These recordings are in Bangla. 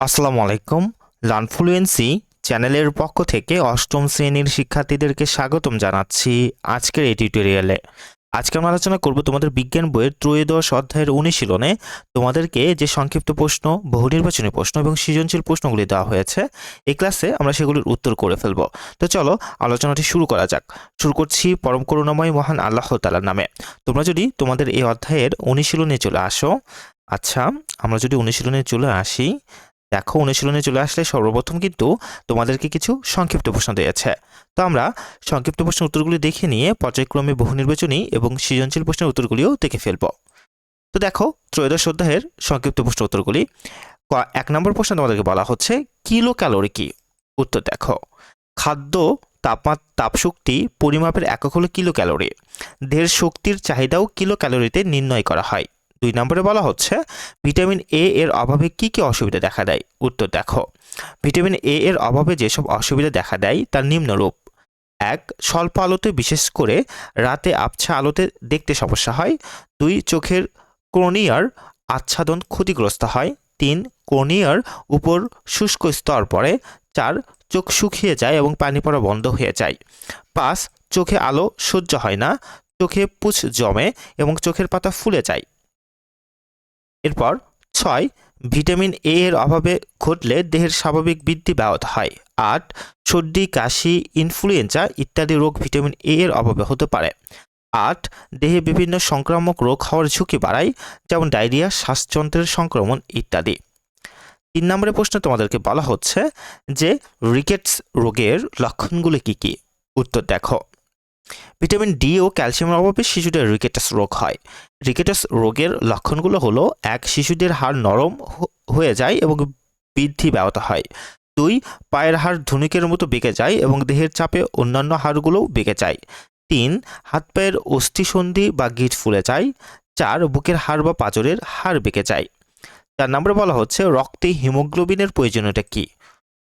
আসসালামু আলাইকুম। লার্নফ্লুয়েন্সি চ্যানেলের পক্ষ থেকে অষ্টম শ্রেণির শিক্ষার্থীদেরকে স্বাগতম জানাচ্ছি আজকের এই টিউটোরিয়ালে। আজকে আমরা আলোচনা করব তোমাদের বিজ্ঞান বইয়ের ত্রয়োদশ অধ্যায়ের অনুশীলনে তোমাদেরকে যে সংক্ষিপ্ত প্রশ্ন বহু নির্বাচনী প্রশ্ন এবং সৃজনশীল প্রশ্নগুলি দেওয়া হয়েছে, এই ক্লাসে আমরা সেগুলির উত্তর করে ফেলব। তো চলো আলোচনাটি শুরু করা যাক। শুরু করছি পরম করুণাময় মহান আল্লাহ তালার নামে। তোমরা যদি তোমাদের এই অধ্যায়ের অনুশীলনে চলে আসো আচ্ছা আমরা যদি অনুশীলনে চলে আসি দেখো, অনুশীলনে চলে আসলে সর্বপ্রথম কিন্তু তোমাদেরকে কিছু সংক্ষিপ্ত প্রশ্ন দিয়েছে। তো আমরা সংক্ষিপ্ত প্রশ্নের উত্তরগুলি দেখে নিয়ে পর্যায়ক্রমে বহু নির্বাচনী এবং সৃজনশীল প্রশ্নের উত্তরগুলিও দেখে ফেলব। তো দেখো, ত্রয়োদশ অধ্যায়ের সংক্ষিপ্ত প্রশ্ন উত্তরগুলি। এক নম্বর প্রশ্ন তোমাদেরকে বলা হচ্ছে কিলো ক্যালোরি কি? উত্তর দেখো, খাদ্য তাপমাত্রা তাপশক্তি পরিমাপের একক হলো কিলো ক্যালোরি দেহের শক্তির চাহিদাও কিলো ক্যালোরিতে নির্ণয় করা হয়। দুই নম্বরে বলা হচ্ছে, ভিটামিন এ এর অভাবে কি কি অসুবিধা দেখা দেয়? উত্তর দেখো। ভিটামিন এ এর অভাবে যেসব অসুবিধা দেখা দেয়, তার নিম্নরূপ। এক, স্বল্প আলোতে, বিশেষ করে রাতে আবছা আলোতে দেখতে সমস্যা হয়। দুই, চোখের ক্রোনিয়ার আচ্ছাদন ক্ষতিগ্রস্ত হয়। তিন, ক্রোনিয়ার উপর শুষ্ক স্তর পড়ে। চার, চোখ শুকিয়ে যায় এবং পানি পড়া বন্ধ হয়ে যায়। পাঁচ, চোখে আলো সহ্য হয় না। চোখে পুছ জমে এবং চোখের পাতা ফুলে যায়। এরপর ছয়, ভিটামিন এ এর অভাবে ঘটলে দেহের স্বাভাবিক বৃদ্ধি ব্যাহত হয়। আট, সর্দি, কাশি, ইনফ্লুয়েঞ্জা ইত্যাদি রোগ ভিটামিন এ এর অভাবে হতে পারে। আট, দেহে বিভিন্ন সংক্রামক রোগ হওয়ার ঝুঁকি বাড়ায়, যেমন ডায়রিয়া, শ্বাসযন্ত্রের সংক্রমণ ইত্যাদি। তিন নম্বরের প্রশ্ন তোমাদেরকে বলা হচ্ছে যে রিকেটস রোগের লক্ষণগুলো কি কি? উত্তর দেখো। ভিটামিন ডি ও ক্যালসিয়ামের অভাবে শিশুদের রিকেটাস রোগ হয়। রিকেটাস রোগের লক্ষণগুলো হলো, এক, শিশুদের হাড় নরম হয়ে যায় এবং বৃদ্ধি ব্যাহত হয়। দুই, পায়ের হাড় ধনুকের মতো বেঁকে যায় এবং দেহের চাপে অন্যান্য হাড়গুলোও বেঁকে যায়। তিন, হাত পায়ের অস্থিসন্ধি বা গিট ফুলে যায়। চার, বুকের হাড় বা পাঁজরের হাড় বেঁকে যায়। চার নম্বরে বলা হচ্ছে, রক্তে হিমোগ্লোবিনের প্রয়োজনীয়তা কি?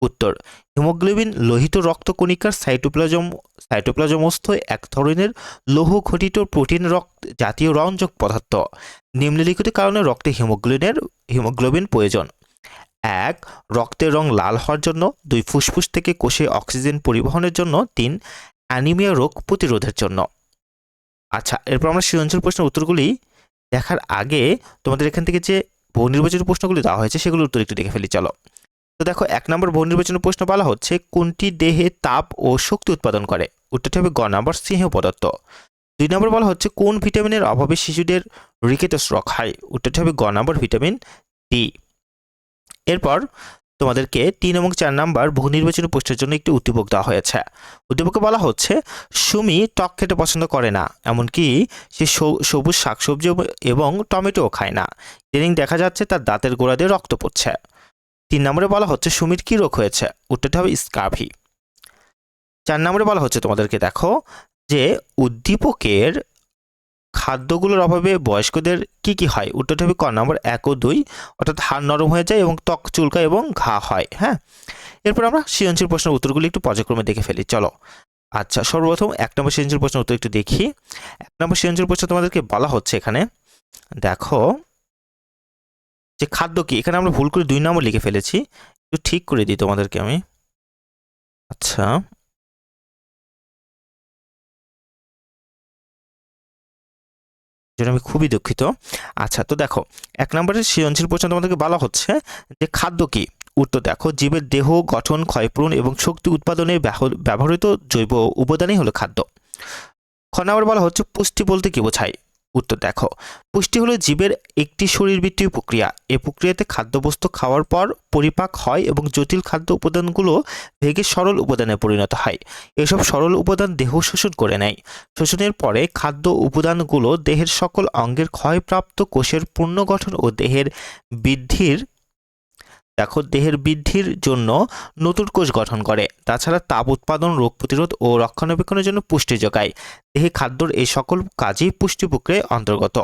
উত্তর, হিমোগ্লোবিন লোহিত রক্তকণিকার সাইটোপ্লাজম সাইটোপ্লাজমস্থ এক ধরনের লৌহ ঘটিত প্রোটিন রক্ত, জাতীয় রঞ্জক পদার্থ। নিম্নলিখিত কারণে রক্তে হিমোগ্লোবিনের, হিমোগ্লোবিন প্রয়োজন। এক, রক্তের রং লাল হওয়ার জন্য। দুই, ফুসফুস থেকে কোষে অক্সিজেন পরিবহনের জন্য। তিন, অ্যানিমিয়া রোগ প্রতিরোধের জন্য। আচ্ছা এরপর আমরা সৃজনশীল প্রশ্নের উত্তরগুলি দেখার আগে তোমাদের এখান থেকে যে বহু প্রশ্নগুলি দেওয়া হয়েছে, সেগুলোর উত্তর একটু দেখে ফেলি, চলো। তো দেখো, এক নম্বর বহু নির্বাচনী প্রশ্ন বলা হচ্ছে, কোনটি দেহে তাপ ও শক্তি উৎপাদন করে? উত্তরটি হবে গ নম্বর সিংহ পদার্থ। দুই নম্বর বলা হচ্ছে, কোন ভিটামিনের অভাবে শিশুদের রিকেটাস রোগ হয়? উত্তরটি হবে গ নম্বর ভিটামিন ডি। এরপর তোমাদেরকে তিন এবং চার নাম্বার বহু প্রশ্নের জন্য একটি উদ্দীপক দেওয়া হয়েছে। উদ্দীপকে বলা হচ্ছে, সুমি টক খেতে পছন্দ করে না, এমনকি সে সবু- সবুজ শাকসবজি এবং টমেটোও খায় না। ইদানিং দেখা যাচ্ছে তার দাঁতের গোড়া দিয়ে রক্ত পড়ছে। তিন নম্বরে বলা হচ্ছে, সুমির কি রোগ হয়েছে? উত্তরটা হবে স্কাভি। চার নম্বরে বলা হচ্ছে তোমাদেরকে, দেখো, যে উদ্দীপকের খাদ্যগুলোর অভাবে বয়স্কদের কি কি হয়? উত্তরটা হবে ক নম্বর, এক ও দুই। অর্থাৎ হাড় নরম হয়ে যায় এবং ত্বক চুলকা এবং ঘা হয় হ্যাঁ? এরপর আমরা সৃজনশীল প্রশ্নের উত্তরগুলি একটু পর্যায়ক্রমে দেখে ফেলি, চলো। আচ্ছা সর্বপ্রথম এক নম্বর সৃজনশীল প্রশ্নের উত্তর একটু দেখি। এক নম্বর সৃজনশীল প্রশ্ন তোমাদেরকে বলা হচ্ছে এখানে, দেখো যে খাদ্য কি? এখানে আমরা ভুল করে দুই নম্বর লিখে ফেলেছি। একটু ঠিক করে দিই তোমাদেরকে আমি। আচ্ছা। আমি খুবই দুঃখিত। আচ্ছা তো দেখো, এক নম্বরের সৃজনশীল প্রশ্ন তোমাদেরকে বলা হচ্ছে যে খাদ্য কি? উত্তর দেখো, জীবের দেহ, গঠন, ক্ষয়পূরণ এবং শক্তি উৎপাদনে ব্যবহৃত জৈব উপাদানই হলো খাদ্য। খ নম্বর বলা হচ্ছে পুষ্টি বলতে কি বোঝায়? উত্তর দেখো। পুষ্টি হলো জীবের একটি শরীরবৃত্তীয় প্রক্রিয়া। এ প্রক্রিয়াতে খাদ্যবস্তু খাওয়ার পর পরিপাক হয় এবং জটিল খাদ্য উপাদানগুলো ভেগে সরল উপাদানে পরিণত হয়। এসব সরল উপাদান দেহ শোষণ করে নেয়। শোষণের পরে খাদ্য উপাদানগুলো দেহের সকল অঙ্গের ক্ষয়প্রাপ্ত কোষের পূর্ণ গঠন ও দেহের বৃদ্ধির দেখো, দেহের বৃদ্ধির জন্য নতুন কোষ গঠন করে। তাছাড়া তাপ উৎপাদন, রোগ প্রতিরোধ ও রক্ষণাবেক্ষণের জন্য পুষ্টি যোগায়। দেহে খাদ্যর এই সকল কাজই পুষ্টি প্রক্রিয়ায় অন্তর্গত।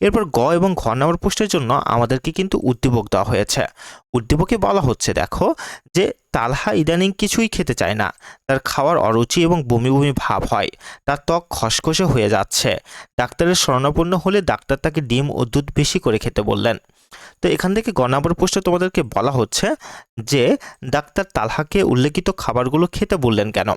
এরপর গ এবং ঘ নম্বর প্রশ্নের জন্য আমাদেরকে কিন্তু উদ্দীপক দেওয়া হয়েছে। উদ্দীপকে বলা হচ্ছে, দেখো, যে তালহা ইদানিং কিছুই খেতে চায় না। তার খাওয়ার অরুচি এবং বমি বমি ভাব হয়। তার ত্বক খসখসে হয়ে যাচ্ছে। ডাক্তারের শরণাপন্ন হলে ডাক্তার তাকে ডিম ও দুধ বেশি করে খেতে বললেন। তো এখান থেকে গ নম্বর প্রশ্নে তোমাদেরকে বলা হচ্ছে যে ডাক্তার তালহাকে উল্লেখিত খাবারগুলো খেতে বললেন কেন?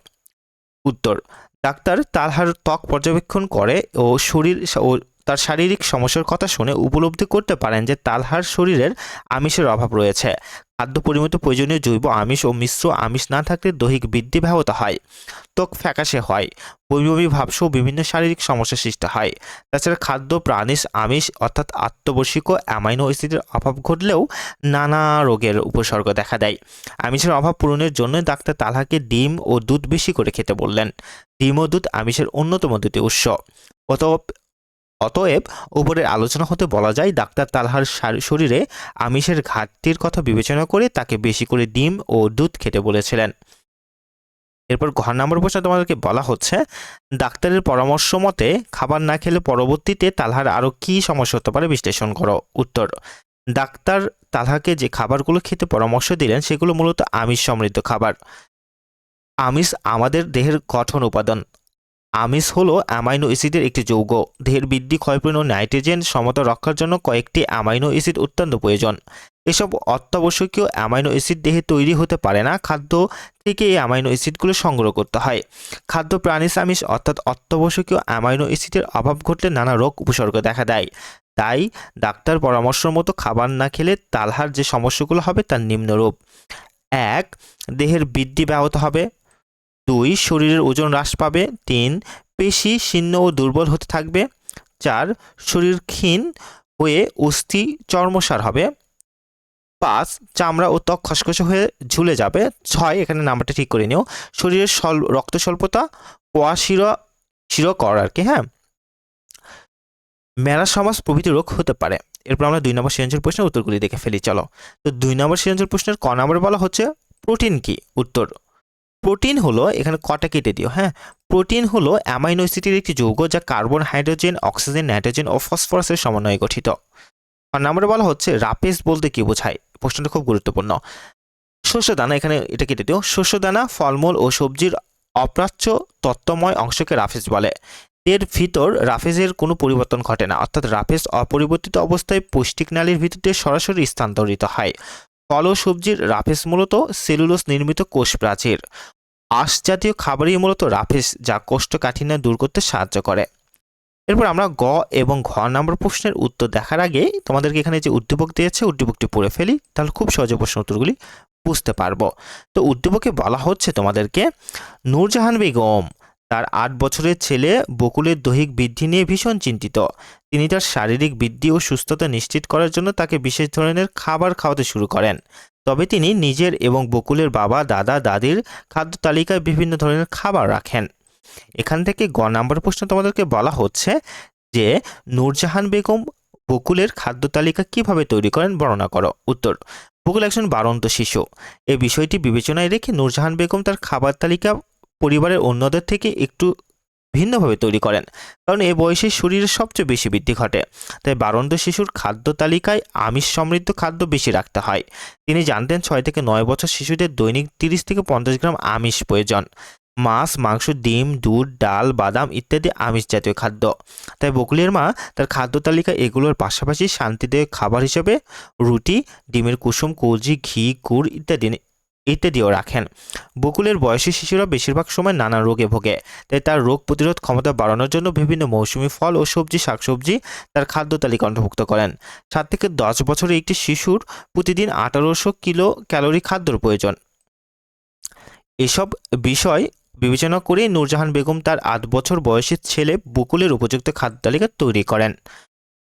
উত্তর, ডাক্তার তালহার ত্বক পর্যবেক্ষণ করে ও শরীর ও তার শারীরিক সমস্যার কথা শুনে উপলব্ধি করতে পারেন যে তালহার শরীরের আমিষের অভাব রয়েছে। খাদ্য পরিমিত প্রয়োজনীয় জৈব আমিষ ও মিশ্র আমিষ না থাকলে দৈহিক বৃদ্ধি ব্যাহত হয়। ত্বক ফ্যাকাশে হয়। বমি ভাবসহ বিভিন্ন শারীরিক সমস্যা সৃষ্টি হয়। তাছাড়া খাদ্য, প্রাণিজ আমিষ অর্থাৎ আত্মবর্ষিক অ্যামাইনো অ্যাসিডের অভাব ঘটলেও নানা রোগের উপসর্গ দেখা দেয়। আমিষের অভাব পূরণের জন্য ডাক্তার তালহাকে ডিম ও দুধ বেশি করে খেতে বললেন। ডিম ও দুধ আমিষের অন্যতম দুটি উৎস। অতএব অতএব উপরের আলোচনা হতে বলা যায়, ডাক্তার তালহার শরীরে আমিষের ঘাটতির কথা বিবেচনা করে তাকে বেশি করে ডিম ও দুধ খেতে বলেছিলেন। এরপর ঘর নম্বর প্রশ্ন তোমাদেরকে বলা হচ্ছে, ডাক্তারের পরামর্শ মতে খাবার না খেলে পরবর্তীতে তালহার আরও কী সমস্যা হতে পারে বিশ্লেষণ করো। উত্তর, ডাক্তার তালহাকে যে খাবারগুলো খেতে পরামর্শ দিলেন সেগুলো মূলত আমিষ সমৃদ্ধ খাবার। আমিষ আমাদের দেহের গঠন উপাদান আমিষ হলো অ্যামাইনো অ্যাসিডের একটি যৌগ। দেহের বৃদ্ধি, ক্ষয়পূর্ণ নাইট্রোজেন সমতা রক্ষার জন্য কয়েকটি অ্যামাইনো অ্যাসিড অত্যন্ত প্রয়োজন। এসব অত্যাবশ্যকীয় অ্যামাইনো অ্যাসিড দেহে তৈরি হতে পারে না। খাদ্য থেকে এই অ্যামাইনো অ্যাসিডগুলো সংগ্রহ করতে হয়। খাদ্য প্রাণীজ আমিষ অর্থাৎ অত্যাবশ্যকীয় অ্যামাইনো অ্যাসিডের অভাব ঘটলে নানা রোগ উপসর্গ দেখা দেয়। তাই ডাক্তার পরামর্শ মতো খাবার না খেলে তালহার যে সমস্যাগুলো হবে তার নিম্নরূপ। এক, দেহের বৃদ্ধি ব্যাহত হবে। দুই, শরীরের ওজন হ্রাস পাবে। তিন, পেশি শীর্ণ ও দুর্বল হতে থাকবে। চার, শরীর ক্ষীণ হয়ে অস্থি চর্মসার হবে। পাঁচ, চামড়া ও ত্বক খসখসে হয়ে ঝুলে যাবে। ছয়, এখানে নাম্বারটা ঠিক করে নিও। শরীরের স্বল রক্ত স্বল্পতা কোয়া শির শিরকর আর কি হ্যাঁ? মেলা সমাজ প্রভৃতি রোগ হতে পারে। এরপর আমরা দুই নম্বর সৃজনশীল প্রশ্নের উত্তরগুলি দেখে ফেলি, চলো। তো দুই নম্বর সৃজনশীল প্রশ্নের ক নম্বরে বলা হচ্ছে, প্রোটিন কি? উত্তর প্রোটিন হলো এখানে কটা কেটে দিও হ্যাঁ? প্রোটিন হলো অ্যামাইনো অ্যাসিডের একটি যৌগ যা কার্বন হাইড্রোজেন অক্সিজেন নাইট্রোজেন ও ফসফরাসের সমন্বয়ে গঠিত। আর নম্বরে বলা হচ্ছে রাপেজ বলতে কি বোঝায়? প্রশ্নটা খুব গুরুত্বপূর্ণ। শস্য দানা, এখানে এটা কেটে দিও। শস্য দানা ফলমূল ও সবজির অপ্রাচ্য তত্ত্বময় অংশকে রাফেজ বলে। এর ভিতর রাফেজের কোনো পরিবর্তন ঘটে না। অর্থাৎ রাফেজ অপরিবর্তিত অবস্থায় পৌষ্টিক নালীর দিয়ে সরাসরি স্থানান্তরিত হয়। ফল ও সবজির রাফেজ মূলত সেলুলোস নির্মিত কোষ প্রাচীর। আঁশ জাতীয় খাবারই মূলত রাফেজ যা কোষ্ঠকাঠিন্য দূর করতে সাহায্য করে। এরপর আমরা গ এবং ঘ নম্বর প্রশ্নের উত্তর দেখার আগে তোমাদেরকে এখানে যে উদ্দীপক দিয়েছে, উদ্দীপকটি পড়ে ফেলি, তাহলে খুব সহজে প্রশ্ন উত্তরগুলি বুঝতে পারব। তো উদ্দীপকে বলা হচ্ছে তোমাদেরকে, নূরজাহান বেগম তার আট বছরের ছেলে বকুলের দৈহিক বৃদ্ধি নিয়ে ভীষণ চিন্তিত। তিনি তার শারীরিক বৃদ্ধি ও সুস্থতা নিশ্চিত করার জন্য তাকে বিশেষ ধরনের খাবার খাওয়াতে শুরু করেন। তবে তিনি নিজের এবং বকুলের বাবা, দাদা, দাদির খাদ্য তালিকায় বিভিন্ন ধরনের খাবার রাখেন। এখান থেকে গ নাম্বার প্রশ্ন তোমাদেরকে বলা হচ্ছে যে, নূরজাহান বেগম বকুলের খাদ্য তালিকা কীভাবে তৈরি করেন বর্ণনা করো। উত্তর, বকুল একজন বারন্ত শিশু। এই বিষয়টি বিবেচনায় রেখে নূরজাহান বেগম তার খাবার তালিকা পরিবারের অন্যদের থেকে একটু ভিন্নভাবে তৈরি করেন, কারণ এ বয়সে শরীরের সবচেয়ে বেশি বৃদ্ধি ঘটে। তাই বারন্ত শিশুর খাদ্য তালিকায় আমিষ সমৃদ্ধ খাদ্য বেশি রাখতে হয়। তিনি জানতেন ছয় থেকে নয় বছর শিশুদের দৈনিক তিরিশ থেকে পঞ্চাশ গ্রাম আমিষ প্রয়োজন। মাছ, মাংস, ডিম, দুধ, ডাল, বাদাম ইত্যাদি আমিষ জাতীয় খাদ্য। তাই বকুলের মা তার খাদ্য তালিকায় এগুলোর পাশাপাশি শান্তিদায়ক খাবার হিসেবে রুটি, ডিমের কুসুম, কলজি, ঘি, গুড় ইত্যাদি ইত্যাদিও রাখেন। বকুলের বয়সী শিশুরা বেশিরভাগ সময় নানা রোগে ভোগে, তাই তার রোগ প্রতিরোধ ক্ষমতা বাড়ানোর জন্য বিভিন্ন মৌসুমি ফল ও সবজি, শাকসবজি তার খাদ্য তালিকা অন্তর্ভুক্ত করেন। সাত থেকে দশ বছরের একটি শিশুর প্রতিদিন আঠারোশো কিলো ক্যালোরি খাদ্যর প্রয়োজন। এসব বিষয় বিবেচনা করে নূরজাহান বেগম তার আট বছর বয়সের ছেলে বকুলের উপযুক্ত খাদ্য তালিকা তৈরি করেন।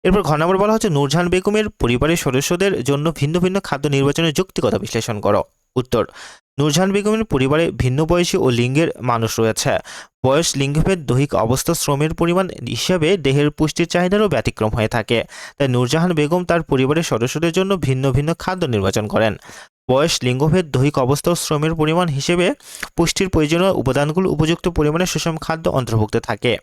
এরপর ঘ নম্বর বলা হচ্ছে, নূরজাহান বেগমের পরিবারের সদস্যদের জন্য ভিন্ন ভিন্ন খাদ্য নির্বাচনের যৌক্তিকতা বিশ্লেষণ করো। উত্তর। নূরজাহান বেগমের পরিবারে ভিন্ন বয়সী ও লিঙ্গের মানুষ রয়েছে। বয়স, লিঙ্গভেদ, দৈহিক অবস্থা, শ্রমের পরিমাণ হিসাবে দেহের পুষ্টির চাহিদারও ব্যতিক্রম হয়ে থাকে। তাই নূরজাহান বেগম তার পরিবারের সদস্যদের জন্য ভিন্ন ভিন্ন খাদ্য নির্বাচন করেন। বয়স, লিঙ্গভেদ, দৈহিক অবস্থা ও শ্রমের পরিমাণ হিসেবে পুষ্টির প্রয়োজনীয় উপাদানগুলো উপযুক্ত পরিমাণে সুষম খাদ্য অন্তর্ভুক্ত থাকে।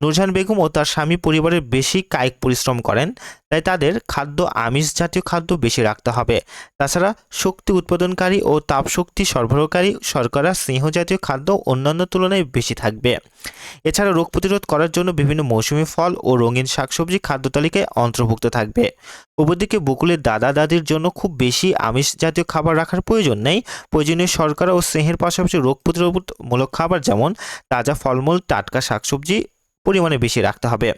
নূরজাহান বেগম ও তার স্বামী পরিবারের বেশি কায়িক পরিশ্রম করেন। তাই তাদের খাদ্য আমিষ জাতীয় খাদ্য বেশি রাখতে হবে। তাছাড়া শক্তি উৎপাদনকারী ও তাপশক্তি সরবরাহকারী শর্করা, স্নেহ জাতীয় খাদ্য অন্যান্য তুলনায় বেশি থাকবে। এছাড়া রোগ প্রতিরোধ করার জন্য বিভিন্ন মৌসুমী ফল ও রঙিন শাকসবজি খাদ্য তালিকায় অন্তর্ভুক্ত থাকবে। অপরদিকে বকুলের দাদা দাদির জন্য খুব বেশি আমিষ জাতীয় খাবার রাখার প্রয়োজন নেই। প্রয়োজনীয় শর্করা ও স্নেহের পাশাপাশি রোগ প্রতিরোধমূলক খাবার যেমন তাজা ফলমূল, টাটকা শাকসবজি পরিমাণে বেশি রাখতে হবে।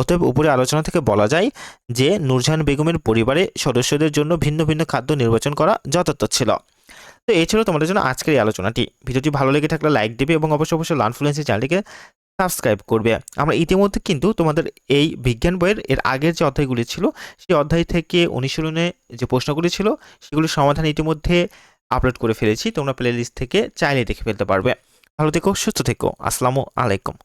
অতএব উপরে আলোচনা থেকে বলা যায় যে নূরজাহান বেগমের পরিবারে সদস্যদের জন্য ভিন্ন ভিন্ন খাদ্য নির্বাচন করা যথার্থ ছিল। তো এই ছিল তোমাদের জন্য আজকের এই আলোচনাটি। ভিডিওটি ভালো লেগে থাকলে লাইক দেবে এবং অবশ্যই অবশ্যই লানফ্লুয়েন্সি চ্যানেলটিকে সাবস্ক্রাইব করবে। আমরা ইতিমধ্যে কিন্তু তোমাদের এই বিজ্ঞান বইয়ের এর আগের যে অধ্যায়গুলি ছিল, সেই অধ্যায় থেকে অনুশীলনে যে প্রশ্নগুলি ছিল, সেগুলির সমাধান ইতিমধ্যে আপলোড করে ফেলেছি। তোমরা প্লে লিস্ট থেকে চাইলে দেখে ফেলতে পারবে। ভালো থেকো, সুস্থ থেকো। আসসালামু আলাইকুম।